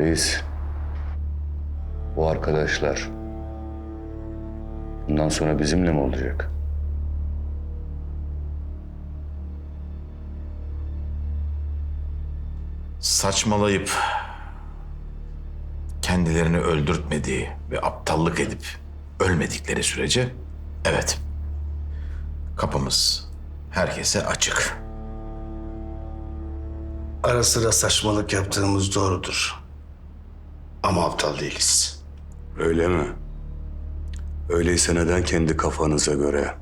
Reis, bu arkadaşlar bundan sonra bizimle mi olacak? Saçmalayıp kendilerini öldürtmediği ve aptallık edip ölmedikleri sürece evet kapımız herkese açık. Ara sıra saçmalık yaptığımız doğrudur. Ama aptal değiliz. Öyle mi? Öyleyse neden kendi kafanıza göre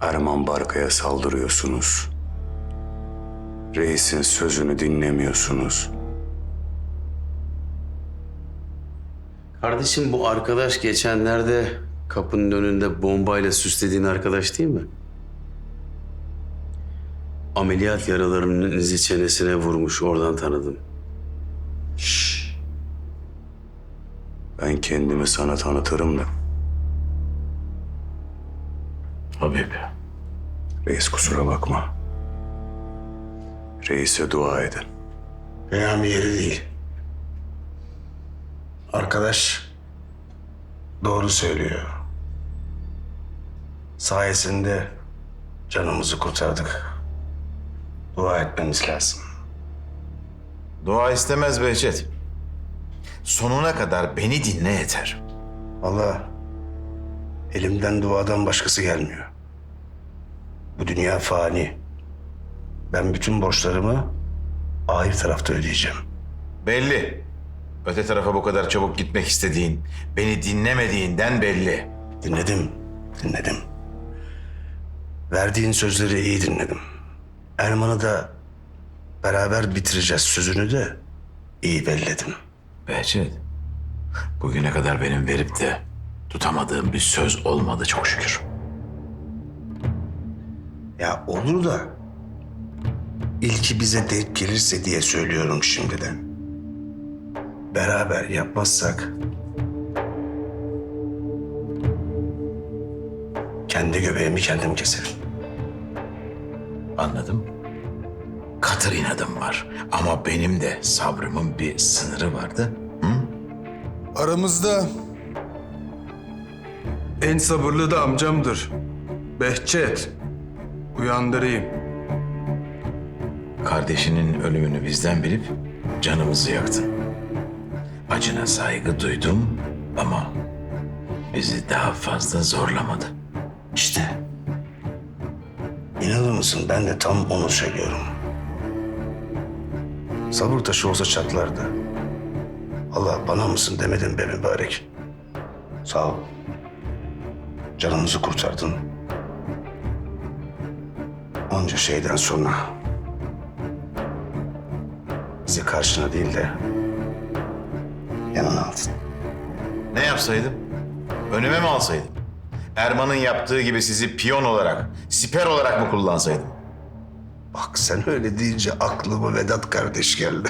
Erman Barka'ya saldırıyorsunuz? Reisin sözünü dinlemiyorsunuz. Kardeşim bu arkadaş geçenlerde kapının önünde bombayla süslediğin arkadaş değil mi? Ameliyat yaralarının izi çenesine vurmuş oradan tanıdım. Ben kendimi sana tanıtırım da. Habib. Reis kusura bakma. Reise dua edin. Önemli yeri değil. Arkadaş doğru söylüyor. Sayesinde canımızı kurtardık. Dua etmemiz lazım. Dua istemez Behçet. Sonuna kadar beni dinle yeter. Vallahi elimden duadan başkası gelmiyor. Bu dünya fani. Ben bütün borçlarımı ahir tarafta ödeyeceğim. Belli. Öte tarafa bu kadar çabuk gitmek istediğin, beni dinlemediğinden belli. Dinledim, dinledim. Verdiğin sözleri iyi dinledim. Erman'ı da beraber bitireceğiz sözünü de iyi belledim. Behçet, bugüne kadar benim verip de tutamadığım bir söz olmadı çok şükür. Ya olur da ilki bize denk gelirse diye söylüyorum şimdiden. Beraber yapmazsak kendi göbeğimi kendim keserim. Anladım. Katır inadım var ama benim de sabrımın bir sınırı vardı. Aramızda en sabırlı da amcamdır. Behçet. Uyandırayım. Kardeşinin ölümünü bizden bilip canımızı yaktın. Acına saygı duydum ama bizi daha fazla zorlamadı. İşte. İnanır mısın ben de tam onu söylüyorum. Sabır taşı olsa çatlardı. Allah bana mısın demedin be mübarek. Sağ ol. Canımızı kurtardın. Onca şeyden sonra bizi karşına değil de yanına aldın. Ne yapsaydım? Önüme mi alsaydım? Erman'ın yaptığı gibi sizi piyon olarak, siper olarak mı kullansaydım? Bak sen öyle deyince aklıma Vedat kardeş geldi.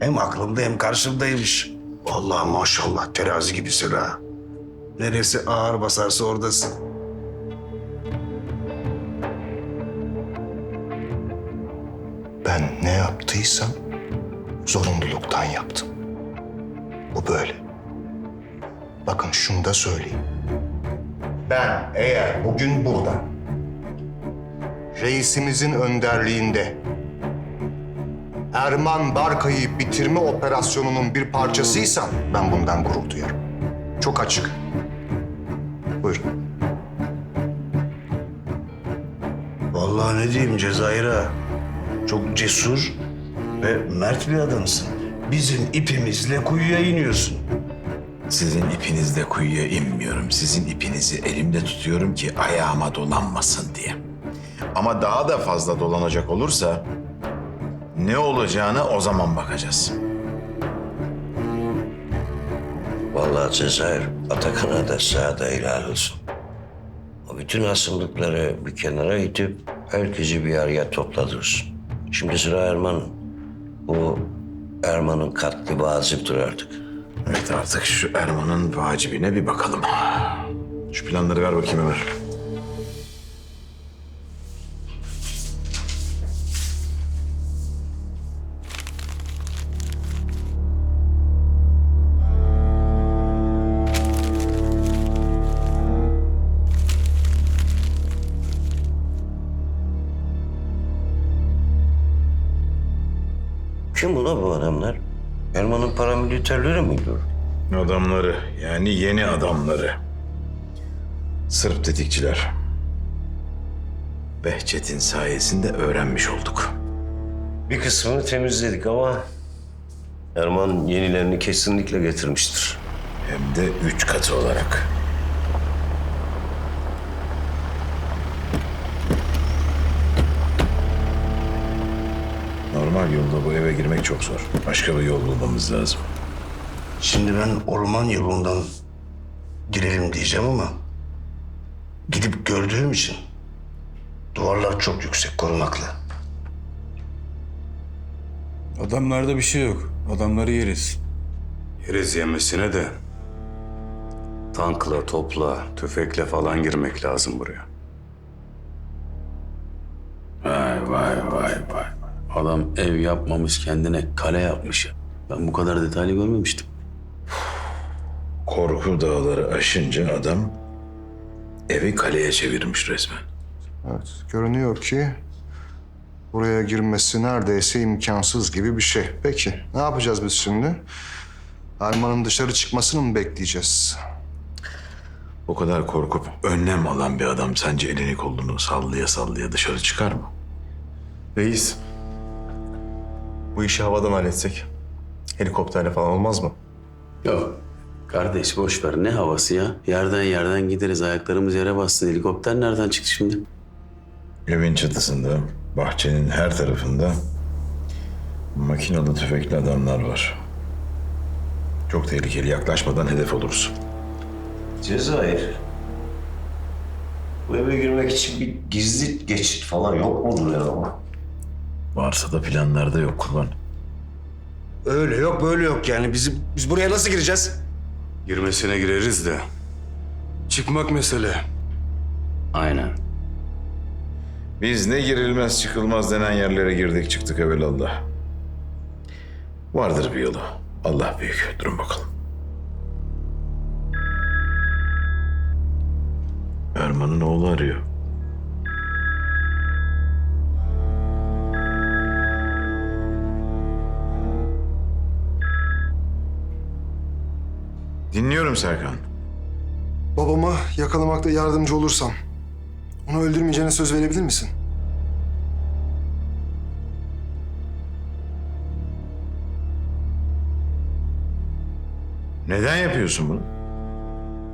Hem aklımda hem karşımdaymış. Vallahi maşallah terazi gibisin ha. Neresi ağır basarsa oradasın. Ben ne yaptıysam zorunluluktan yaptım. Bu böyle. Bakın şunu da söyleyeyim. Ben eğer bugün burada reisimizin önderliğinde Erman Barkay'ı bitirme operasyonunun bir parçasıysam ben bundan gurur duyarım. Çok açık. Buyurun. Vallahi ne diyeyim Cezayir ha. Çok cesur ve mert bir adamsın. Bizim ipimizle kuyuya iniyorsun. Sizin ipinizle kuyuya inmiyorum. Sizin ipinizi elimde tutuyorum ki ayağıma dolanmasın diye. Ama daha da fazla dolanacak olursa ne olacağını o zaman bakacağız. Vallahi Cezayir, Atakan'a da sana da helal olsun. O bütün asımlıkları bir kenara itip herkesi bir araya topladınız. Şimdi sıra Erman'ın. Bu Erman'ın katli vaziptir artık. Evet artık şu Erman'ın vacibine bir bakalım. Şu planları ver bakayım Ömer. Kim ula bu adamlar? Erman'ın paramiliterleri miydi? Adamları yani yeni adamları. Sırp tetikçiler. Behçet'in sayesinde öğrenmiş olduk. Bir kısmını temizledik ama Erman yenilerini kesinlikle getirmiştir. Hem de üç katı olarak. Normal yolda bu eve girmek çok zor. Başka bir yol bulmamız lazım. Şimdi ben orman yolundan girelim diyeceğim ama gidip gördüğüm için duvarlar çok yüksek korunaklı. Adamlarda bir şey yok. Adamları yeriz. Yeriz yemesine de tankla, topla, tüfekle falan girmek lazım buraya. Vay vay. Adam ev yapmamış kendine kale yapmış ya. Ben bu kadar detaylı görmemiştim. Korku dağları aşınca adam evi kaleye çevirmiş resmen. Evet, görünüyor ki buraya girmesi neredeyse imkansız gibi bir şey. Peki, ne yapacağız biz şimdi? Erman'ın dışarı çıkmasını mı bekleyeceğiz? O kadar korkup önlem alan bir adam sence elini kolunu sallaya sallaya dışarı çıkar mı? Reis. Bu işi havadan halletsek. Helikopterle falan olmaz mı? Yok. Kardeş boş ver ne havası ya? Yerden yerden gideriz ayaklarımız yere bassın. Helikopter nereden çıktı şimdi? Evin çatısında, bahçenin her tarafında makinalı tüfekli adamlar var. Çok tehlikeli. Yaklaşmadan hedef oluruz. Cezayir. Bu eve girmek için bir gizli geçit falan yok mudur ya? Varsa da planlarda yok kurban. Öyle yok böyle yok yani bizim biz buraya nasıl gireceğiz? Girmesine gireriz de Çıkmak mesele. Aynen. Biz ne girilmez çıkılmaz denen yerlere girdik çıktık evelallah. Vardır bir yolu. Allah büyük. Durun bakalım. Erman'ın oğlu arıyor. Dinliyorum Serkan. Babama yakalamakta yardımcı olursam onu öldürmeyeceğine söz verebilir misin? Neden yapıyorsun bunu?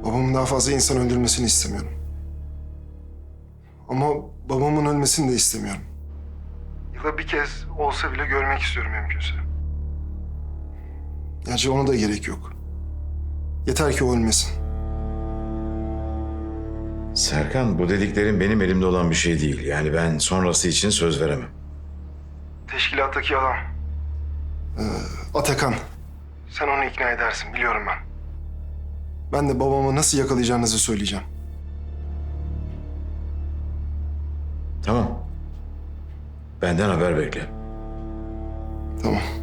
Babamın daha fazla insan öldürmesini istemiyorum. Ama babamın ölmesini de istemiyorum. Yılda bir kez olsa bile görmek istiyorum mümkünse. Gerçi ona da gerek yok. Yeter ki o ölmesin. Serkan bu dediklerin benim elimde olan bir şey değil. Yani ben sonrası için söz veremem. Teşkilattaki adam. Ee, Atakan. Sen onu ikna edersin biliyorum ben. Ben de babamı nasıl yakalayacağınızı söyleyeceğim. Tamam. Benden haber bekle. Tamam.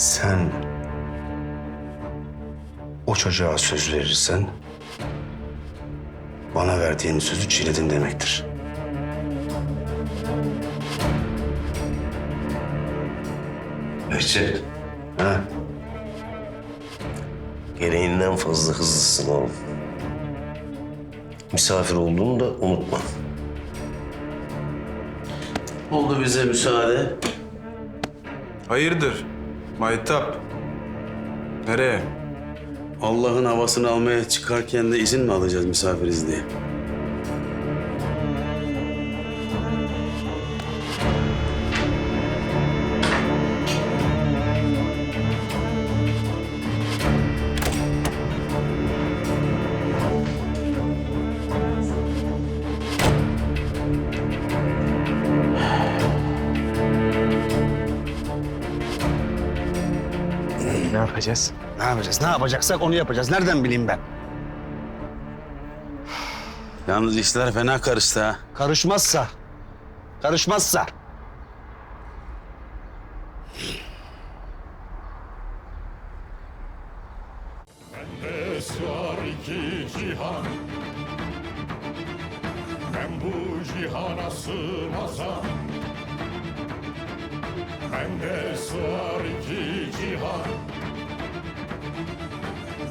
Sen o çocuğa söz verirsen bana verdiğin sözü çiğnedin demektir. Behçet. Ha? Gereğinden fazla hızlısın oğlum. Misafir olduğunu da unutma. Oldu bize müsaade. Hayırdır? Maytap. Nereye? Allah'ın havasını almaya çıkarken de izin mi alacağız misafiriz diye? Ne yapacağız? Ne yapacağız? Ne yapacaksak onu yapacağız. Nereden bileyim ben? Yalnız işler fena karıştı ha. Karışmazsa. Karışmazsa. Esrar cihan Ben bu cihana sığmazam Bende sığar iki cihan